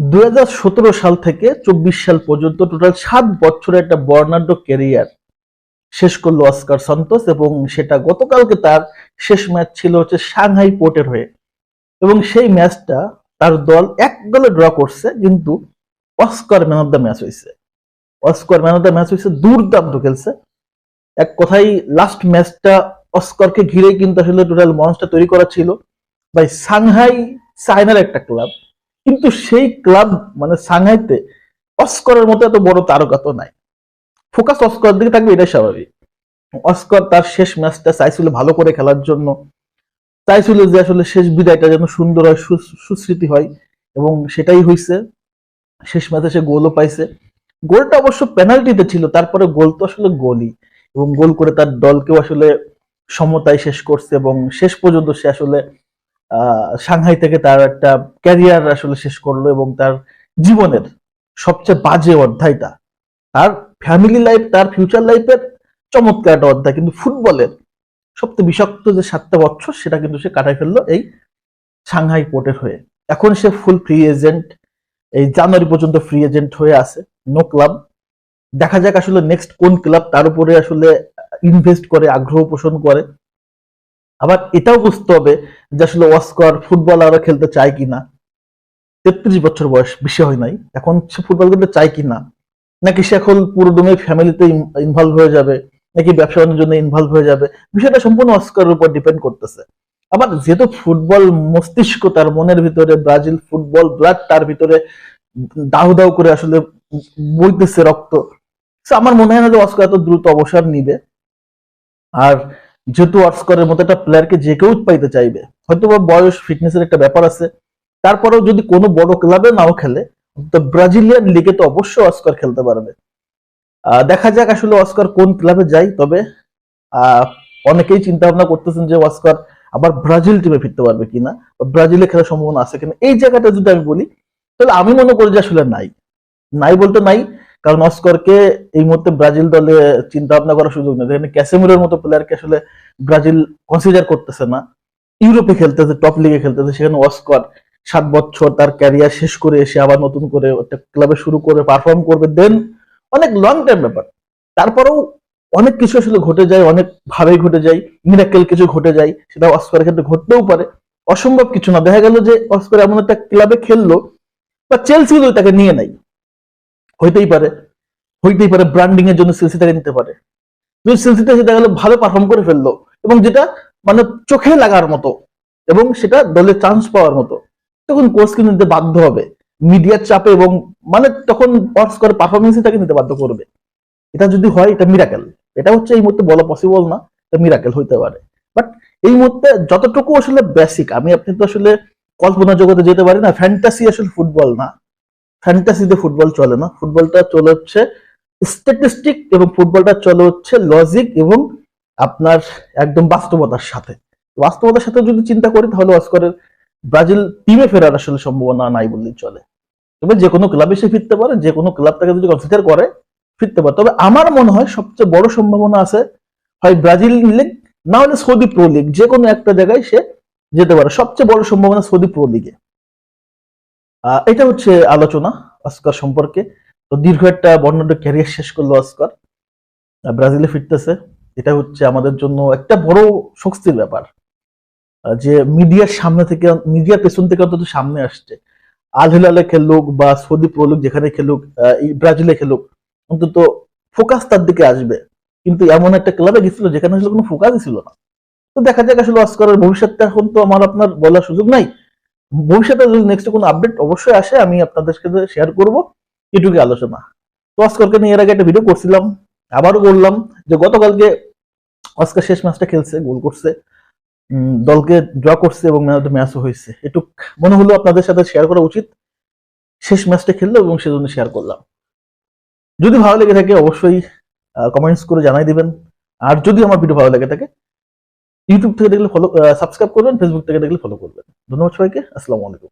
দুই হাজার সতেরো সাল থেকে চব্বিশ সাল পর্যন্ত টোটাল সাত বছরের একটা বর্ণাঢ্য ক্যারিয়ার শেষ করল অস্কার সন্তোষ এবং সেটা গতকালকে তার শেষ ম্যাচ ছিল হচ্ছে সাংহাই পোর্টের হয়ে। এবং সেই ম্যাচটা তার দল এক গোলে ড্র করছে, কিন্তু Oscar man of the match হয়েছে। Oscar man of the match হয়েছে, দুর্দান্ত খেলছে। এক কথাই লাস্ট ম্যাচটা অস্কারকে ঘিরে কিন্তু আসলে টোটাল মঞ্চটা তৈরি করা ছিল ভাই সাংহাই চায়নার একটা ক্লাব কিন্তু সেই ক্লাব মানে সাংহাইতে অস্করের মতো এত বড় তারকা তো নাই। ফোকাস অস্কর দিকে থাকবে এটাই স্বাভাবিক। অস্কর তার শেষ ম্যাচটা চাইছিল ভালো করে খেলার জন্য। চাইছিল যে আসলে শেষ বিদায়টা যেন সুন্দর হয় সুস্মৃতি হয় এবং সেটাই হয়েছে শেষ ম্যাচে সে গোলও পাইছে। গোলটা অবশ্য পেনাল্টিতে ছিল, তারপরে গোল তো আসলে গোলই এবং গোল করে তার দলকেও আসলে সমতায় শেষ করছে এবং শেষ পর্যন্ত সে আসলে সাংহাই থেকে তার একটা ক্যারিয়ার আসলে শেষ করল এবং তার জীবনের সবচেয়ে বাজে অধ্যায়টা। তার ফ্যামিলি লাইফ তার ফিউচার লাইফের চমৎকার একটা অধ্যায়, কিন্তু ফুটবলের সবচেয়ে বিষাক্ত যে সাতটা বছর সেটা কিন্তু সে কাটাই ফেলল এই সাংহাই পোর্টের হয়ে। এখন সে ফুল ফ্রি এজেন্ট এই জানুয়ারি পর্যন্ত ফ্রি এজেন্ট হয়ে আছে নো ক্লাব দেখা যাক আসলে নেক্সট কোন ক্লাব তার উপরে আসলে ইনভেস্ট করে, আগ্রহ পোষণ করে। আবার এটাও বুঝতে হবে যে আসলে অস্কর ফুটবল আরও খেলতে চায় কিনা? তেত্রিশ বছর বয়স, বেশি হয় নাই। এখন সে ফুটবল খেলতে চায় কিনা? নাকি সে এখন পুরোদমে ফ্যামিলিতে ইনভলভ হয়ে যাবে? নাকি ব্যবসা বাণিজ্যের জন্য ইনভলভ হয়ে যাবে? বিষয়টা সম্পূর্ণ অস্কারের উপর ডিপেন্ড করতেছে। আবার যেহেতু ফুটবল মস্তিষ্ক তার মনের ভিতরে, ব্রাজিল ফুটবল ব্লাড তার ভিতরে দাউ দাউ করে আসলে বইতেছে রক্ত। আমার মনে হয় না যে অস্কার এত দ্রুত অবসর নিবে। আর যেহেতু অস্কারের মতো একটা প্লেয়ারকে যে কেউ পাইতে চাইবে। হয়তো বা বয়স ফিটনেসের একটা ব্যাপার আছে। তারপরেও যদি কোনো বড় ক্লাবে নাও খেলে তো ব্রাজিলিয়ান লিগে তো অবশ্যই অস্কার খেলতে পারবে। দেখা যাক আসলে অস্কার কোন ক্লাবে যায়, তবে অনেকেই চিন্তা ভাবনা করতেছেন যে অস্কার আবার ব্রাজিল টিমে ফিরতে পারবে কিনা ব্রাজিলে খেলার সম্ভাবনা আছে কিনা। এই জায়গাটা যদি আমি বলি, তাহলে আমি মনে করি যে আসলে নাই। নাই বলতে নাই কারণ অস্কারকে এই মুহূর্তে ব্রাজিল দলে চিন্তা ভাবনা করার সুযোগ নেই। এখানে ক্যাসেমিরোর মতো প্লেয়ারকে আসলে ব্রাজিল কনসিডার করতেছে না। ইউরোপে খেলতেছে টপ লিগে খেলতেছে। সেখানে অস্কার সাত বছর তার ক্যারিয়ার শেষ করে এসে আবার নতুন করে একটা ক্লাবে শুরু করে পারফর্ম করবে। দেন অনেক লং টাইম ব্যাপার। তারপরেও অনেক কিছু আসলে ঘটে যায়, অনেক ভাবে ঘটে যায়। মিরাকেল কিছু ঘটে যায়। সেটা অস্কারের ক্ষেত্রে ঘটতেও পারে। অসম্ভব কিছু না। দেখা গেল যে অস্কার এমন একটা ক্লাবে খেললো, বা চেলসি তাকে নিয়ে নাই। হইতেই পারে হইতেই পারে ব্র্যান্ডিং এর জন্য তাকে নিতে পারে। যদি চেলসিতে সেটা গেল ভালো পারফর্ম করে ফেলল এবং যেটা মানে চোখে লাগার মতো এবং সেটা দলে চান্স পাওয়ার মতো। তখন কোচ কিন্তু নিতে বাধ্য হবে। মিডিয়ার চাপে এবং মানে তখন অস্কার পারফরমেন্সই তাকে নিতে বাধ্য করবে। এটা যদি হয়, এটা মিরাকেল এটা হচ্ছে এই মুহূর্তে বলা পসিবল না, এটা মিরাকেল হইতে পারে। বাট এই মুহূর্তে যতটুকু আসলে বেসিক আমি আপনি তো আসলে কল্পনা জগতে যেতে পারি না ফ্যান্টাসি আসলে ফুটবল না। ফ্যান্টাসিতে ফুটবল চলে না। ফুটবলটা চলে হচ্ছে স্ট্যাটিস্টিক এবং ফুটবলটা চলে হচ্ছে লজিক এবং আপনার একদম বাস্তবতার সাথে। বাস্তবতার সাথে যদি চিন্তা করি, তাহলে অস্করের ব্রাজিল টিমে ফেরার আসলে সম্ভাবনা নাই বললেই চলে। তবে যে কোনো ক্লাবে সে ফিরতে পারে, যে কোনো ক্লাব তাকে যদি কনসিডার করে, ফিরতে পারে। তবে আমার মনে হয় সবচেয়ে বড় সম্ভাবনা আছে, হয় ব্রাজিল লিগ না হলে সৌদি প্রো লিগ যে কোনো একটা জায়গায় সে যেতে পারে। সবচেয়ে বড় সম্ভাবনা সৌদি প্রো লিগে এটা হচ্ছে আলোচনা অস্কার সম্পর্কে। তো দীর্ঘ একটা বর্ণাঢ্য ক্যারিয়ার শেষ করল অস্কার ব্রাজিলে ফিরতেছে। এটা হচ্ছে আমাদের জন্য একটা বড় স্বস্তির ব্যাপার। যে মিডিয়ার সামনে থেকে মিডিয়ার পেছন থেকে অন্তত সামনে আসছে। আল হিলালে খেলুক বা সৌদি প্রো লিগ যেখানে খেলুক ব্রাজিলে খেলুক, অন্তত ফোকাস তার দিকে আসবে। কিন্তু এমন একটা ক্লাবে গেছিল যেখানে আসলে কোনো ফোকাসই ছিল না। তো দেখা যাক আসলে অস্কারের ভবিষ্যৎটা এখন তো আমার আপনার বলার সুযোগ নাই। ভবিষ্যতে যদি নেক্সট কোনো আপডেট অবশ্যই আসে, আমি আপনাদের সাথে শেয়ার করব। এটুকু আলোচনা। তো অস্কারকে নিয়ে এর আগে একটা ভিডিও করছিলাম, আবারও বললাম যে গতকালকে অস্কার শেষ ম্যাচটা খেলছে, গোল করছে দলকে ড্র করছে এবং ম্যাচ ম্যাচও হয়েছে। এটুক মনে হলো আপনাদের সাথে শেয়ার করা উচিত। শেষ ম্যাচটা খেললো এবং সেজন্য শেয়ার করলাম। যদি ভালো লেগে থাকে অবশ্যই কমেন্টস করে জানাই দিবেন। আর যদি আমার ভিডিও ভালো লেগে থাকে ইউটিউব থেকে দেখলে ফলো সাবস্ক্রাইব করবেন ফেসবুক থেকে দেখলে ফলো করবেন। ধন্যবাদ সবাইকে, আসসালামু আলাইকুম।